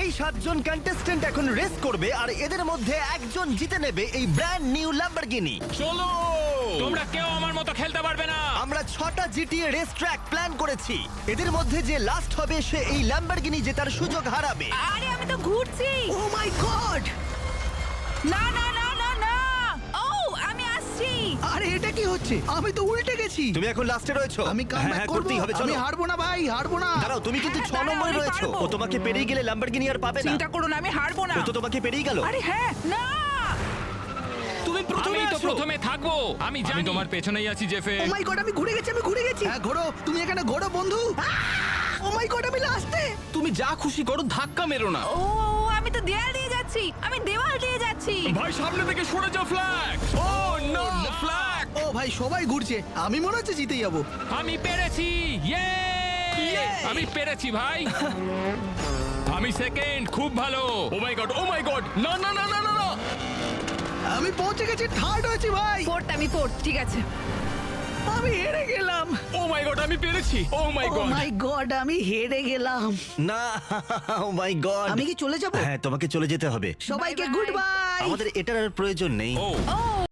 এই সাতজন কন্টেস্টেন্ট এখন রেস করবে আর এদের মধ্যে একজন জিতে নেবে এই ব্র্যান্ড নিউ ল্যাম্বরগিনি চলো! তোমরা কেউ আমার মতো খেলতে পারবে না। আমরা ছটা জিটিএ রেস ট্র্যাক প্ল্যান করেছি। এদের মধ্যে যে লাস্ট হবে সে এই ল্যাম্বরগিনি জেতার সুযোগ হারাবে। আরে আমি তো ঘুরছি। ও মাই গড না না হচ্ছে? আমি তো উল্টে গেছি। তুমি এখন লাস্টে রয়েছো। আমি কামব্যাক হ্যাঁ, করব। করতেই হবে চলো। আমি হারবো না ভাই হারবো না। দাঁড়াও তুমি কিন্তু ছ হ্যাঁ, দাঁড়াও, নম্বরে আমি রয়েছো। পারব। ও তোমাকে পেরিয়ে গেলে ল্যাম্বরগিনি আর পাবে না। চিন্তা করো না আমি হারবো না। ও তো তোমাকে পেরিয়ে গেল। আরে হ্যাঁ না। তুমি প্রথমে তো প্রথমে থাকব। আমি জানি। তোমার পেছনেই আছি জেফে ও মাই গড আমি ঘুরে গেছি আমি ঘুরে গেছি। হ্যাঁ ঘোরো। তুমি এখানে ঘোরো বন্ধু। ও মাই গড আমি লাস্টে তুমি যা খুশি করো ধাক্কা মেরো না। ও আমি তো দেয়াল দিয়ে যাচ্ছি। আমি দেওয়াল দিয়ে যাচ্ছি। ভাই সামনে থেকে সরে যাও ফ্ল্যাগ ও ভাই সবাই ঘুরছে। আমি মনে হচ্ছে জিতে যাব। আমি পেরেছি। ইয়ে আমি পেরেছি ভাই। আমি সেকেন্ড খুব ভালো। ও মাই গড ও মাই গড না না না না না না! আমি পৌঁছে গেছি থার্ড হয়েছি ভাই। ফোর্থ আমি ফোর্থ ঠিক আছে। আমি হেরে গেলাম। ও মাই গড আমি পেরেছি। ও মাই ও গড মাই গড আমি হেরে গেলাম। না ও মাই গড আমি কি চলে যাব? হ্যাঁ তোমাকে চলে যেতে হবে। সবাইকে. গুড বাই আমাদের এটার আর প্রয়োজন নেই। ও ও